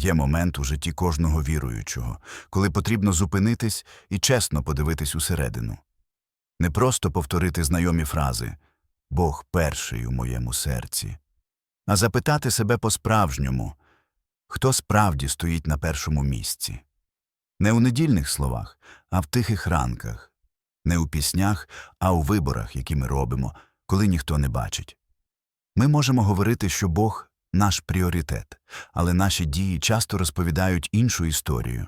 Є момент у житті кожного віруючого, коли потрібно зупинитись і чесно подивитись усередину. Не просто повторити знайомі фрази Бог перший у моєму серці, а запитати себе по-справжньому, хто справді стоїть на першому місці. Не у недільних словах, а в тихих ранках, не у піснях, а у виборах, які ми робимо, коли ніхто не бачить. Ми можемо говорити, що Бог наш пріоритет, але наші дії часто розповідають іншу історію,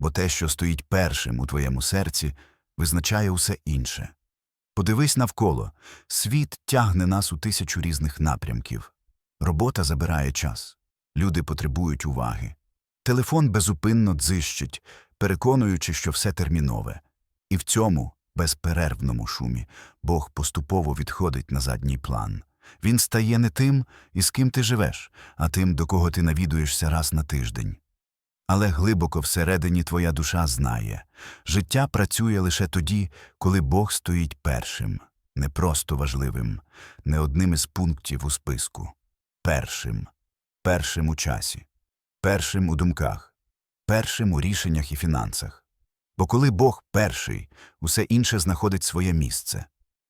бо те, що стоїть першим у твоєму серці, визначає усе інше. Подивись навколо світ тягне нас у тисячу різних напрямків. Робота забирає час, люди потребують уваги. Телефон безупинно дзищить, переконуючи, що все термінове. І в цьому безперервному шумі Бог поступово відходить на задній план. Він стає не тим, із ким ти живеш, а тим, до кого ти навідуєшся раз на тиждень. Але глибоко всередині твоя душа знає життя працює лише тоді, коли Бог стоїть першим, не просто важливим, не одним із пунктів у списку. Першим, першим у часі, першим у думках, першим у рішеннях і фінансах. Бо коли Бог перший, усе інше знаходить своє місце.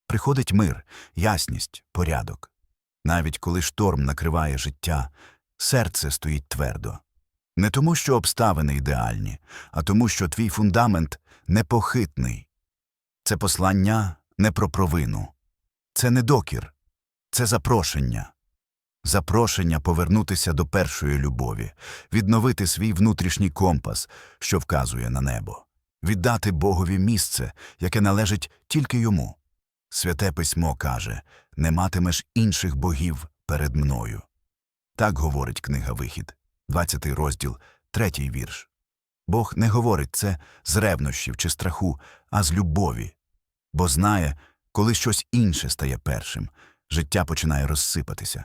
Приходить мир, ясність, порядок. Навіть коли шторм накриває життя, серце стоїть твердо. Не тому, що обставини ідеальні, а тому, що твій фундамент непохитний. Це послання не про провину, це не докір, це запрошення. Запрошення повернутися до першої любові, відновити свій внутрішній компас, що вказує на небо, віддати Богові місце, яке належить тільки йому. Святе письмо каже не матимеш інших богів перед мною. Так говорить книга Вихід, 20 розділ, третій вірш. Бог не говорить це з ревнощів чи страху, а з любові, бо знає, коли щось інше стає першим, життя починає розсипатися.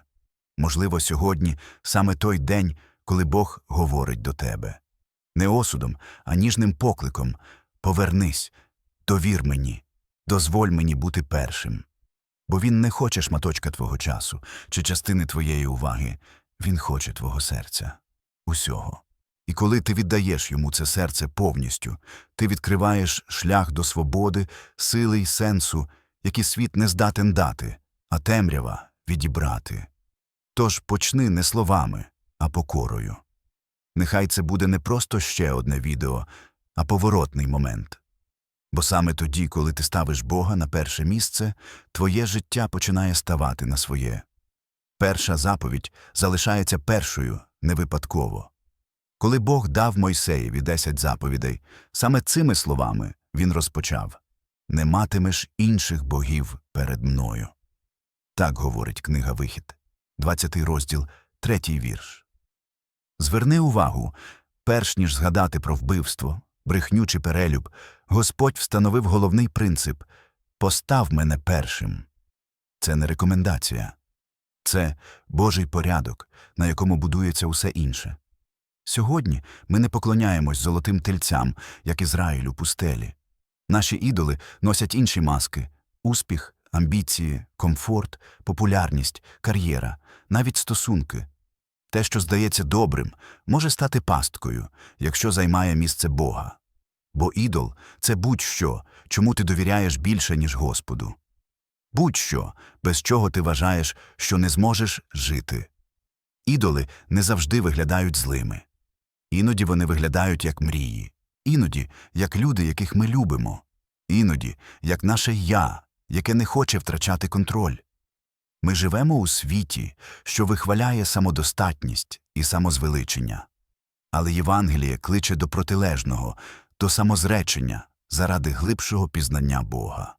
Можливо, сьогодні саме той день, коли Бог говорить до тебе. Не осудом, а ніжним покликом Повернись, довір мені, дозволь мені бути першим. Бо він не хоче шматочка твого часу чи частини твоєї уваги, він хоче твого серця, усього. І коли ти віддаєш йому це серце повністю, ти відкриваєш шлях до свободи, сили й сенсу, які світ не здатен дати, а темрява відібрати. Тож почни не словами, а покорою. Нехай це буде не просто ще одне відео, а поворотний момент. Бо саме тоді, коли ти ставиш Бога на перше місце, твоє життя починає ставати на своє. Перша заповідь залишається першою не випадково. Коли Бог дав Мойсеєві десять заповідей, саме цими словами він розпочав Не матимеш інших богів перед мною. Так говорить книга Вихід, 20 розділ, третій вірш. Зверни увагу, перш ніж згадати про вбивство, брехню чи перелюб, Господь встановив головний принцип постав мене першим. Це не рекомендація, це Божий порядок, на якому будується усе інше. Сьогодні ми не поклоняємось золотим тельцям, як Ізраїль у пустелі. Наші ідоли носять інші маски успіх, амбіції, комфорт, популярність, кар'єра, навіть стосунки. Те, що здається добрим, може стати пасткою, якщо займає місце Бога. Бо ідол це будь-що, чому ти довіряєш більше, ніж Господу. Будь-що, без чого ти вважаєш, що не зможеш жити. Ідоли не завжди виглядають злими. Іноді вони виглядають як мрії, іноді як люди, яких ми любимо, іноді як наше я, яке не хоче втрачати контроль. Ми живемо у світі, що вихваляє самодостатність і самозвеличення. Але Євангеліє кличе до протилежного, до самозречення заради глибшого пізнання Бога.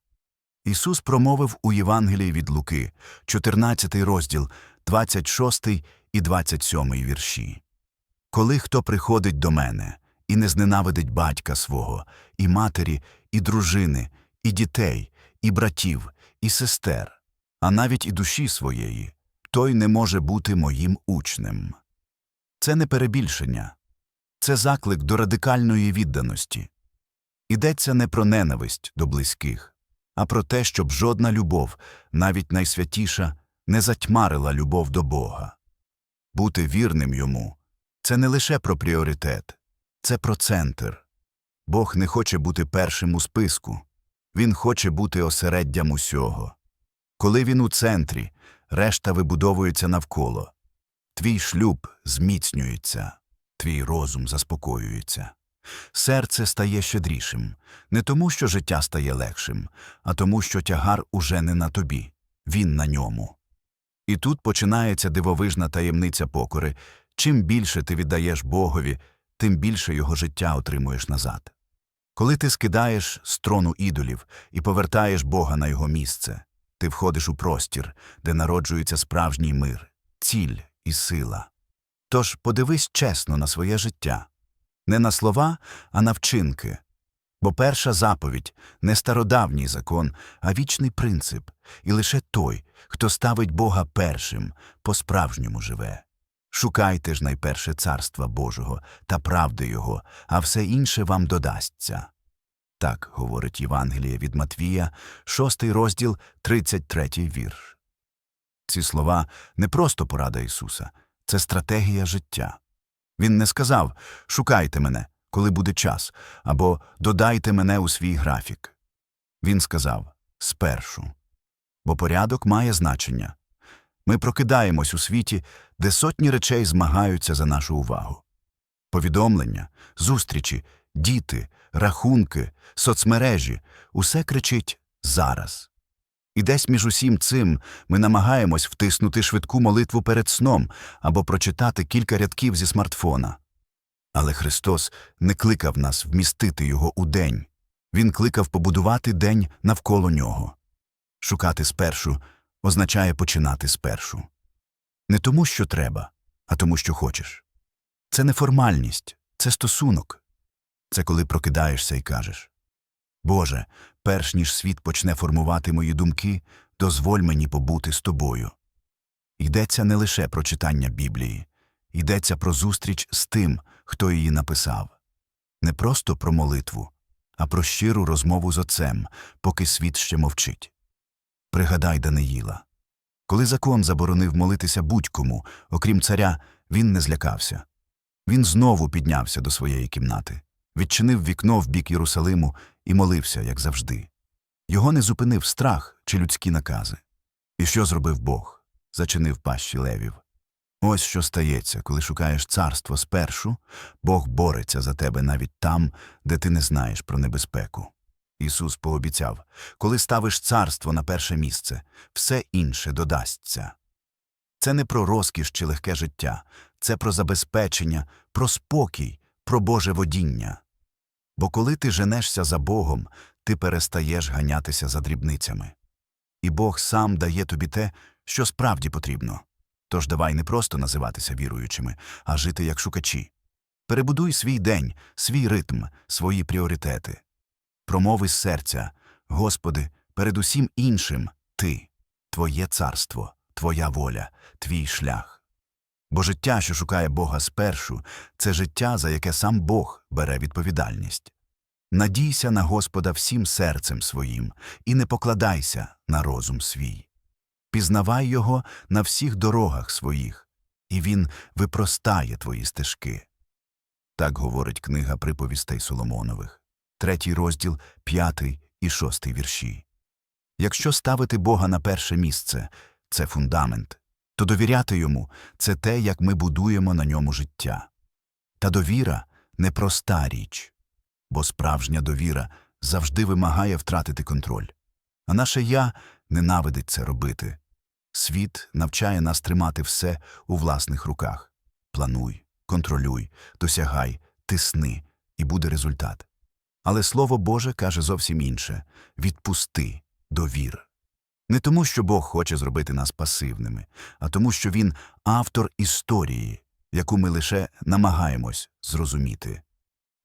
Ісус промовив у Євангелії від Луки, 14 розділ, 26 і 27 вірші. Коли хто приходить до мене і не зненавидить батька свого, і матері, і дружини, і дітей, і братів, і сестер, а навіть і душі своєї, той не може бути моїм учнем. Це не перебільшення, це заклик до радикальної відданості. Йдеться не про ненависть до близьких, а про те, щоб жодна любов, навіть найсвятіша, не затьмарила любов до Бога. Бути вірним йому Це не лише про пріоритет, це про центр. Бог не хоче бути першим у списку, Він хоче бути осереддям усього. Коли він у центрі, решта вибудовується навколо. Твій шлюб зміцнюється, твій розум заспокоюється. Серце стає щедрішим, не тому, що життя стає легшим, а тому, що тягар уже не на тобі, він на ньому. І тут починається дивовижна таємниця покори. Чим більше ти віддаєш Богові, тим більше його життя отримуєш назад. Коли ти скидаєш з трону ідолів і повертаєш Бога на його місце, ти входиш у простір, де народжується справжній мир, ціль і сила. Тож подивись чесно на своє життя не на слова, а на вчинки. Бо перша заповідь не стародавній закон, а вічний принцип, і лише той, хто ставить Бога першим, по-справжньому живе. Шукайте ж найперше царства Божого та правди Його, а все інше вам додасться. Так говорить Євангеліє від Матвія, шостий розділ, 33 вірш. Ці слова не просто порада Ісуса, це стратегія життя. Він не сказав Шукайте мене, коли буде час, або додайте мене у свій графік. Він сказав спершу. Бо порядок має значення. Ми прокидаємось у світі, де сотні речей змагаються за нашу увагу. Повідомлення, зустрічі, діти, рахунки, соцмережі усе кричить зараз. І десь між усім цим ми намагаємось втиснути швидку молитву перед сном або прочитати кілька рядків зі смартфона. Але Христос не кликав нас вмістити його у день. Він кликав побудувати день навколо нього. Шукати спершу означає починати спершу. Не тому, що треба, а тому, що хочеш. Це не формальність, це стосунок. Це коли прокидаєшся і кажеш Боже, перш ніж світ почне формувати мої думки, дозволь мені побути з тобою. Йдеться не лише про читання Біблії, йдеться про зустріч з тим, хто її написав. Не просто про молитву, а про щиру розмову з отцем, поки світ ще мовчить. Пригадай Даниїла. Коли закон заборонив молитися будь-кому, окрім царя, він не злякався. Він знову піднявся до своєї кімнати, відчинив вікно в бік Єрусалиму і молився, як завжди. Його не зупинив страх чи людські накази. І що зробив Бог? Зачинив пащі левів. Ось що стається, коли шукаєш царство спершу, Бог бореться за тебе навіть там, де ти не знаєш про небезпеку. Ісус пообіцяв коли ставиш царство на перше місце, все інше додасться. Це не про розкіш чи легке життя, це про забезпечення, про спокій, про Боже водіння. Бо коли ти женешся за Богом, ти перестаєш ганятися за дрібницями. І Бог сам дає тобі те, що справді потрібно. Тож давай не просто називатися віруючими, а жити як шукачі. Перебудуй свій день, свій ритм, свої пріоритети. Промови з серця, Господи, перед усім іншим Ти, Твоє царство, Твоя воля, Твій шлях. Бо життя, що шукає Бога спершу, це життя, за яке сам Бог бере відповідальність. Надійся на Господа всім серцем своїм і не покладайся на розум свій. Пізнавай його на всіх дорогах своїх, і він випростає твої стежки. Так говорить книга приповістей Соломонових, третій розділ, п'ятий і шостий вірші. Якщо ставити Бога на перше місце це фундамент, то довіряти йому це те, як ми будуємо на ньому життя. Та довіра непроста річ, бо справжня довіра завжди вимагає втратити контроль. А наше я ненавидить це робити. Світ навчає нас тримати все у власних руках. Плануй, контролюй, досягай, тисни, і буде результат. Але Слово Боже каже зовсім інше відпусти, довір. Не тому, що Бог хоче зробити нас пасивними, а тому, що Він автор історії, яку ми лише намагаємось зрозуміти.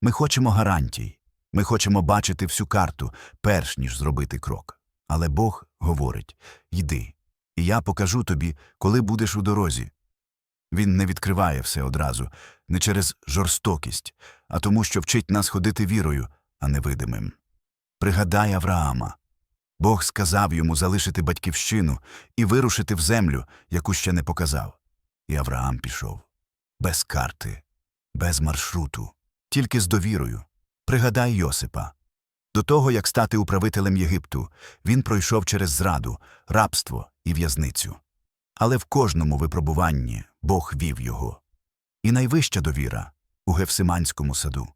Ми хочемо гарантій, ми хочемо бачити всю карту, перш ніж зробити крок. Але Бог говорить йди, і я покажу тобі, коли будеш у дорозі. Він не відкриває все одразу, не через жорстокість, а тому, що вчить нас ходити вірою, а не видимим. Пригадай Авраама. Бог сказав йому залишити батьківщину і вирушити в землю, яку ще не показав. І Авраам пішов без карти, без маршруту, тільки з довірою. Пригадай Йосипа. До того, як стати управителем Єгипту, він пройшов через зраду, рабство і в'язницю. Але в кожному випробуванні Бог вів його. І найвища довіра у Гефсиманському саду.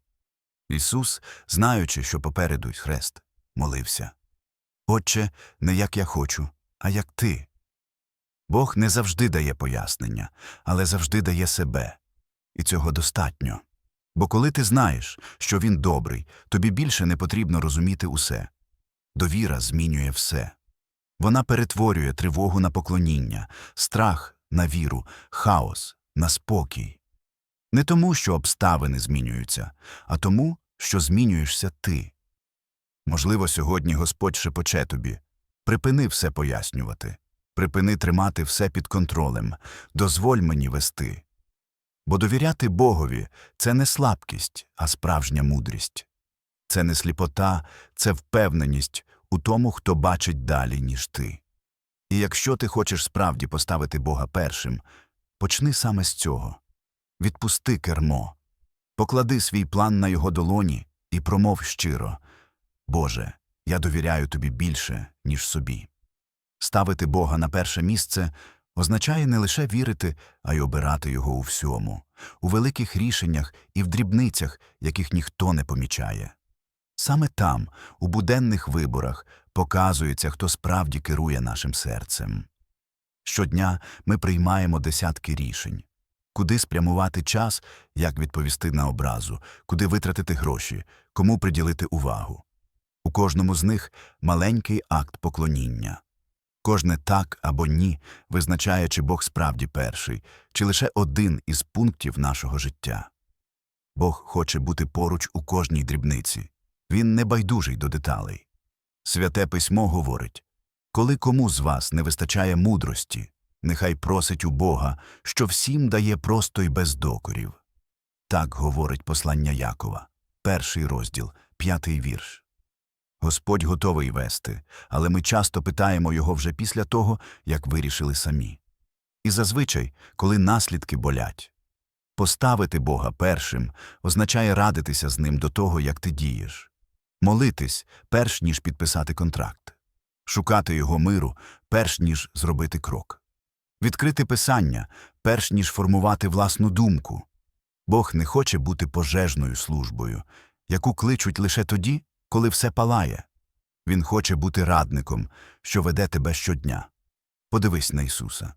Ісус, знаючи, що попереду хрест, молився. Отче, не як я хочу, а як ти. Бог не завжди дає пояснення, але завжди дає себе. І цього достатньо. Бо коли ти знаєш, що він добрий, тобі більше не потрібно розуміти усе. Довіра змінює все. Вона перетворює тривогу на поклоніння, страх на віру, хаос на спокій. Не тому, що обставини змінюються, а тому, що змінюєшся ти. Можливо, сьогодні Господь шепоче тобі припини все пояснювати, припини тримати все під контролем, дозволь мені вести. Бо довіряти Богові це не слабкість, а справжня мудрість. Це не сліпота, це впевненість у тому, хто бачить далі, ніж ти. І якщо ти хочеш справді поставити Бога першим, почни саме з цього. Відпусти кермо, поклади свій план на його долоні і промов щиро Боже, я довіряю тобі більше, ніж собі. Ставити Бога на перше місце означає не лише вірити, а й обирати його у всьому, у великих рішеннях і в дрібницях, яких ніхто не помічає. Саме там, у буденних виборах, показується, хто справді керує нашим серцем. Щодня ми приймаємо десятки рішень. Куди спрямувати час, як відповісти на образу, куди витратити гроші, кому приділити увагу. У кожному з них маленький акт поклоніння. Кожне так або ні визначає, чи Бог справді перший, чи лише один із пунктів нашого життя. Бог хоче бути поруч у кожній дрібниці. Він не байдужий до деталей. Святе письмо говорить коли кому з вас не вистачає мудрості, нехай просить у Бога, що всім дає просто й без докорів. Так говорить послання Якова, перший розділ, п'ятий вірш. Господь готовий вести, але ми часто питаємо його вже після того, як вирішили самі. І зазвичай, коли наслідки болять. Поставити Бога першим означає радитися з ним до того, як ти дієш, молитись, перш ніж підписати контракт, шукати його миру, перш ніж зробити крок, відкрити писання, перш ніж формувати власну думку. Бог не хоче бути пожежною службою, яку кличуть лише тоді, коли все палає. Він хоче бути радником, що веде тебе щодня. Подивись на Ісуса.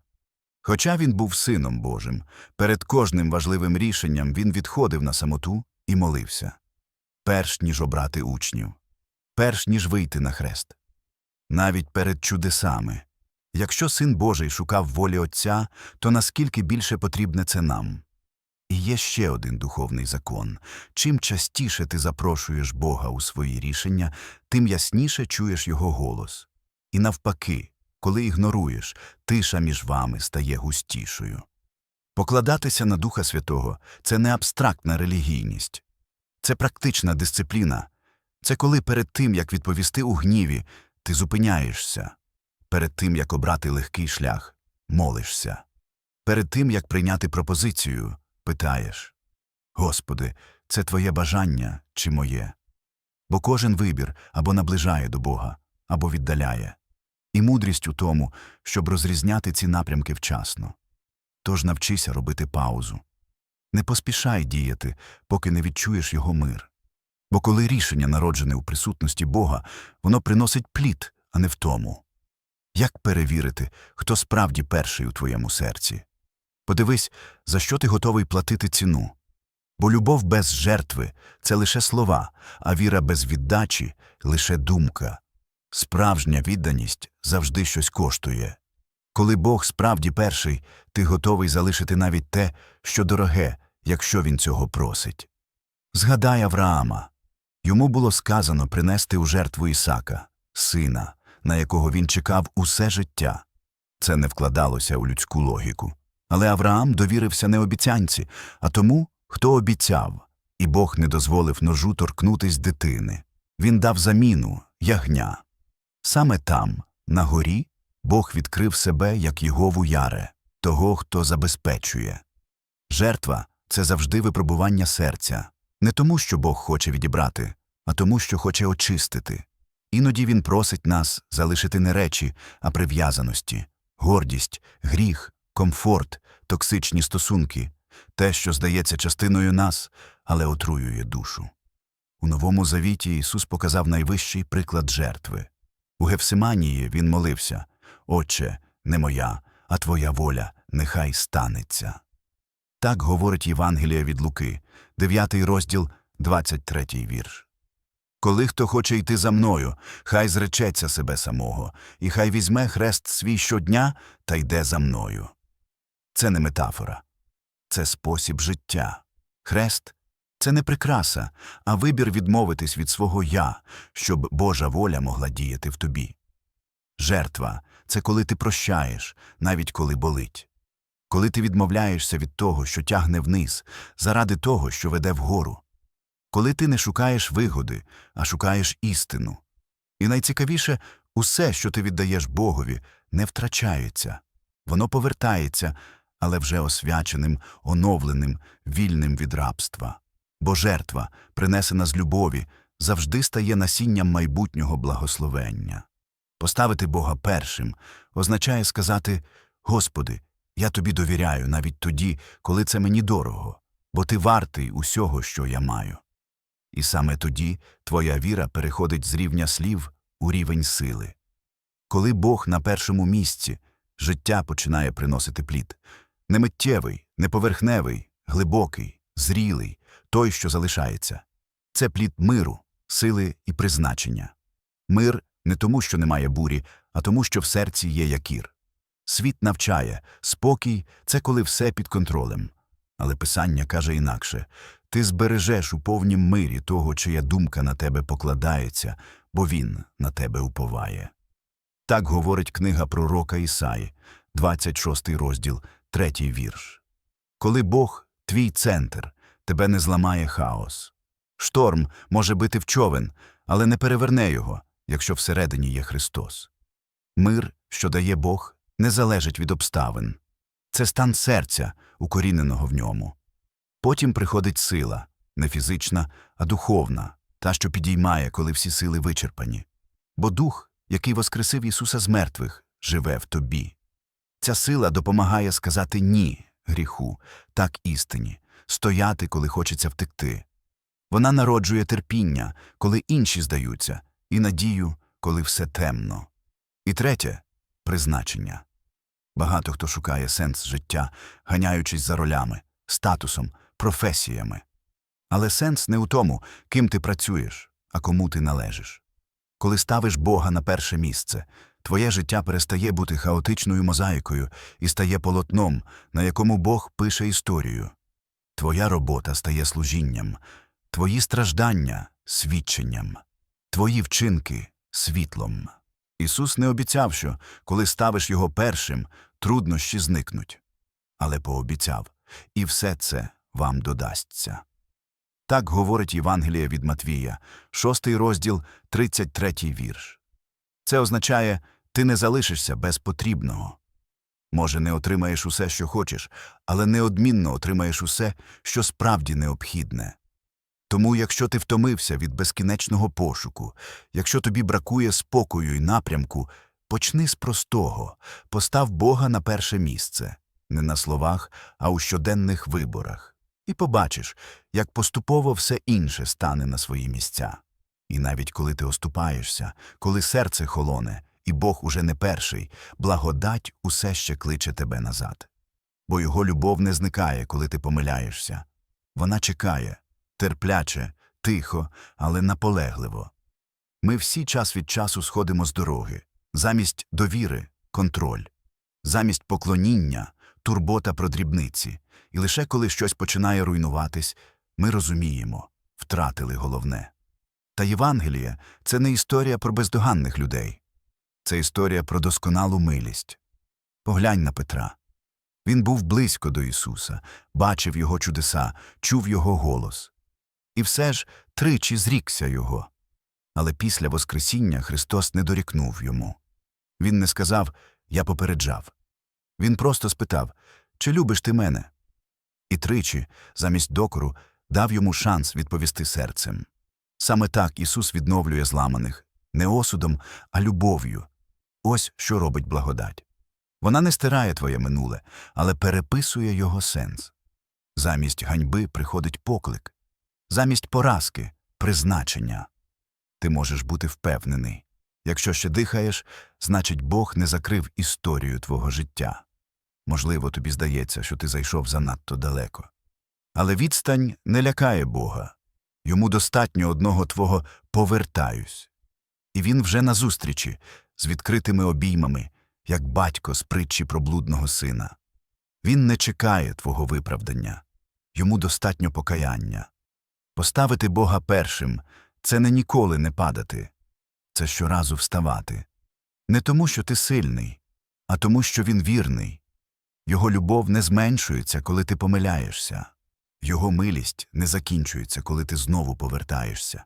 Хоча він був сином Божим, перед кожним важливим рішенням він відходив на самоту і молився, перш ніж обрати учнів, перш ніж вийти на хрест. Навіть перед чудесами. Якщо син Божий шукав волі Отця, то наскільки більше потрібне це нам? І є ще один духовний закон. Чим частіше ти запрошуєш Бога у свої рішення, тим ясніше чуєш Його голос. І навпаки, коли ігноруєш, тиша між вами стає густішою. Покладатися на Духа Святого це не абстрактна релігійність, це практична дисципліна. Це коли перед тим, як відповісти у гніві, ти зупиняєшся, перед тим, як обрати легкий шлях, молишся, перед тим, як прийняти пропозицію, питаєш Господи, це Твоє бажання чи моє? Бо кожен вибір або наближає до Бога, або віддаляє. І мудрість у тому, щоб розрізняти ці напрямки вчасно. Тож навчися робити паузу. Не поспішай діяти, поки не відчуєш його мир. Бо коли рішення народжене у присутності Бога, воно приносить плід, а не втому. Як перевірити, хто справді перший у твоєму серці? Подивись, за що ти готовий платити ціну. Бо любов без жертви це лише слова, а віра без віддачі лише думка. Справжня відданість завжди щось коштує. Коли Бог справді перший, ти готовий залишити навіть те, що дороге, якщо він цього просить. Згадай Авраама. Йому було сказано принести у жертву Ісака, сина, на якого він чекав усе життя. Це не вкладалося у людську логіку. Але Авраам довірився не обіцянці, а тому, хто обіцяв, і Бог не дозволив ножу торкнутись дитини. Він дав заміну ягня. Саме там, на горі, Бог відкрив себе як Єгову Яре, того, хто забезпечує. Жертва це завжди випробування серця. Не тому, що Бог хоче відібрати, а тому, що хоче очистити. Іноді Він просить нас залишити не речі, а прив'язаності, гордість, гріх, комфорт, токсичні стосунки, те, що здається частиною нас, але отруює душу. У Новому Завіті Ісус показав найвищий приклад жертви. У Гефсиманії Він молився Отче, не моя, а Твоя воля, нехай станеться. Так говорить Євангелія від Луки, 9 розділ, 23 вірш. Коли хто хоче йти за мною, хай зречеться себе самого, і хай візьме хрест свій щодня та йде за мною. Це не метафора, це спосіб життя. Хрест це не прикраса, а вибір відмовитись від свого я, щоб Божа воля могла діяти в тобі. Жертва це коли ти прощаєш, навіть коли болить. Коли ти відмовляєшся від того, що тягне вниз, заради того, що веде вгору. Коли ти не шукаєш вигоди, а шукаєш істину. І найцікавіше, усе, що ти віддаєш Богові, не втрачається. Воно повертається, але вже освяченим, оновленим, вільним від рабства. Бо жертва, принесена з любові, завжди стає насінням майбутнього благословення. Поставити Бога першим означає сказати Господи, я тобі довіряю навіть тоді, коли це мені дорого, бо ти вартий усього, що я маю. І саме тоді твоя віра переходить з рівня слів у рівень сили. Коли Бог на першому місці, життя починає приносити плід. Не миттєвий, не поверхневий, глибокий, зрілий, той, що залишається. Це плід миру, сили і призначення. Мир не тому, що немає бурі, а тому, що в серці є якір. Світ навчає, спокій це коли все під контролем. Але Писання каже інакше ти збережеш у повнім мирі того, чия думка на тебе покладається, бо він на тебе уповає. Так говорить книга пророка Ісаї, 26 розділ, 3 вірш. Коли Бог твій центр, тебе не зламає хаос. Шторм може бити в човен, але не переверне його, якщо всередині є Христос. Мир, що дає Бог, не залежить від обставин. Це стан серця, укоріненого в ньому. Потім приходить сила, не фізична, а духовна, та, що підіймає, коли всі сили вичерпані. Бо дух, який воскресив Ісуса з мертвих, живе в тобі. Ця сила допомагає сказати ні гріху, так істині, стояти, коли хочеться втекти. Вона народжує терпіння, коли інші здаються, і надію, коли все темно. І третє призначення. Багато хто шукає сенс життя, ганяючись за ролями, статусом, професіями. Але сенс не у тому, ким ти працюєш, а кому ти належиш. Коли ставиш Бога на перше місце, твоє життя перестає бути хаотичною мозаїкою і стає полотном, на якому Бог пише історію. Твоя робота стає служінням, твої страждання свідченням, твої вчинки світлом. Ісус не обіцяв, що, коли ставиш його першим, труднощі зникнуть, але пообіцяв, і все це вам додасться. Так говорить Євангеліє від Матвія, 6 розділ, 33 вірш. Це означає, ти не залишишся без потрібного. Може, не отримаєш усе, що хочеш, але неодмінно отримаєш усе, що справді необхідне. Тому, якщо ти втомився від безкінечного пошуку, якщо тобі бракує спокою і напрямку, почни з простого, постав Бога на перше місце, не на словах, а у щоденних виборах, і побачиш, як поступово все інше стане на свої місця. І навіть коли ти оступаєшся, коли серце холоне, і Бог уже не перший, благодать усе ще кличе тебе назад. Бо його любов не зникає, коли ти помиляєшся. Вона чекає, терпляче, тихо, але наполегливо. Ми всі час від часу сходимо з дороги. Замість довіри контроль, замість поклоніння турбота про дрібниці. І лише коли щось починає руйнуватись, ми розуміємо втратили головне. Та Євангеліє це не історія про бездоганних людей, це історія про досконалу милість. Поглянь на Петра. Він був близько до Ісуса, бачив Його чудеса, чув Його голос. І все ж тричі зрікся Його. Але після Воскресіння Христос не дорікнув йому. Він не сказав Я попереджав. Він просто спитав Чи любиш ти мене? і тричі, замість докору, дав йому шанс відповісти серцем. Саме так Ісус відновлює зламаних не осудом, а любов'ю. Ось що робить благодать. Вона не стирає твоє минуле, але переписує його сенс. Замість ганьби приходить поклик, замість поразки призначення. Ти можеш бути впевнений. Якщо ще дихаєш, значить Бог не закрив історію твого життя. Можливо, тобі здається, що ти зайшов занадто далеко. Але відстань не лякає Бога. Йому достатньо одного твого повертаюсь. І він вже на зустрічі, з відкритими обіймами, як батько з притчі про блудного сина. Він не чекає твого виправдання, йому достатньо покаяння. Поставити Бога першим це не ніколи не падати, це щоразу вставати. Не тому, що ти сильний, а тому, що він вірний. Його любов не зменшується, коли ти помиляєшся. Його милість не закінчується, коли ти знову повертаєшся.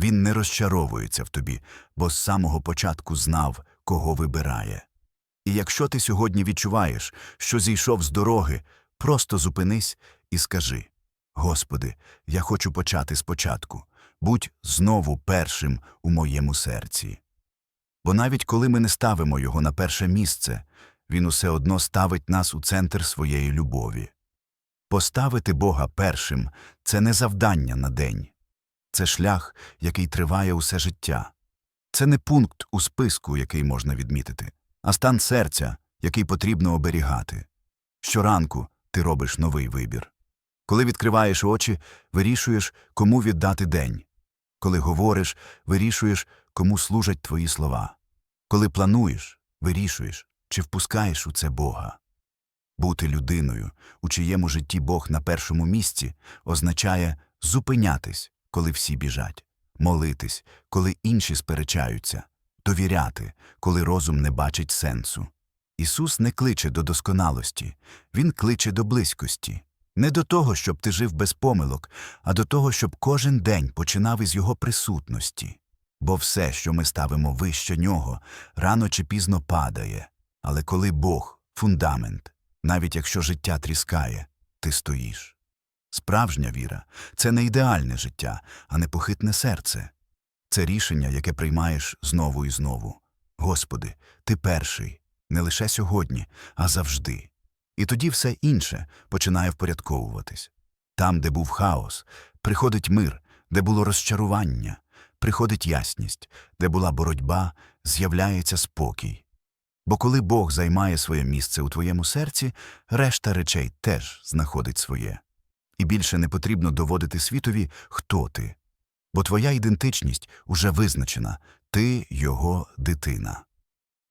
Він не розчаровується в тобі, бо з самого початку знав, кого вибирає. І якщо ти сьогодні відчуваєш, що зійшов з дороги, просто зупинись і скажи Господи, я хочу почати спочатку, будь знову першим у моєму серці. Бо навіть коли ми не ставимо його на перше місце, він усе одно ставить нас у центр своєї любові. Поставити Бога першим це не завдання на день, це шлях, який триває усе життя. Це не пункт у списку, який можна відмітити, а стан серця, який потрібно оберігати. Щоранку ти робиш новий вибір. Коли відкриваєш очі, вирішуєш, кому віддати день. Коли говориш, вирішуєш, кому служать твої слова. Коли плануєш, вирішуєш, чи впускаєш у це Бога. Бути людиною, у чиєму житті Бог на першому місці, означає зупинятись, коли всі біжать, молитись, коли інші сперечаються, довіряти, коли розум не бачить сенсу. Ісус не кличе до досконалості, Він кличе до близькості. Не до того, щоб ти жив без помилок, а до того, щоб кожен день починав із Його присутності. Бо все, що ми ставимо вище нього, рано чи пізно падає. Але коли Бог фундамент, навіть якщо життя тріскає, ти стоїш. Справжня віра це не ідеальне життя, а непохитне серце. Це рішення, яке приймаєш знову і знову. Господи, ти перший, не лише сьогодні, а завжди. І тоді все інше починає впорядковуватись. Там, де був хаос, приходить мир, де було розчарування, приходить ясність, де була боротьба, з'являється спокій. Бо коли Бог займає своє місце у твоєму серці, решта речей теж знаходить своє. І більше не потрібно доводити світові, хто ти. Бо твоя ідентичність уже визначена ти його дитина.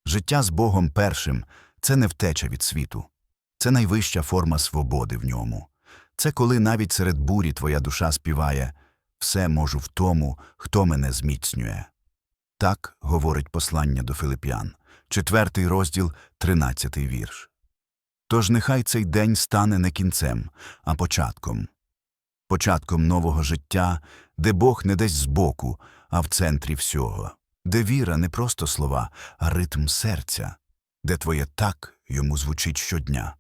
Життя з Богом першим це не втеча від світу, це найвища форма свободи в ньому. Це коли навіть серед бурі твоя душа співає все можу в тому, хто мене зміцнює. Так говорить послання до Филип'ян, четвертий розділ, тринадцятий вірш. Тож нехай цей день стане не кінцем, а початком. Початком нового життя, де Бог не десь збоку, а в центрі всього, де віра не просто слова, а ритм серця, де твоє так йому звучить щодня.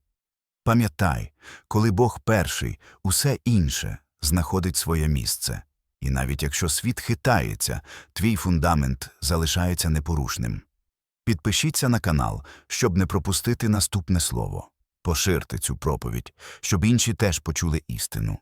Пам'ятай, коли Бог перший, усе інше знаходить своє місце. І навіть якщо світ хитається, твій фундамент залишається непорушним. Підпишіться на канал, щоб не пропустити наступне слово. Поширте цю проповідь, щоб інші теж почули істину.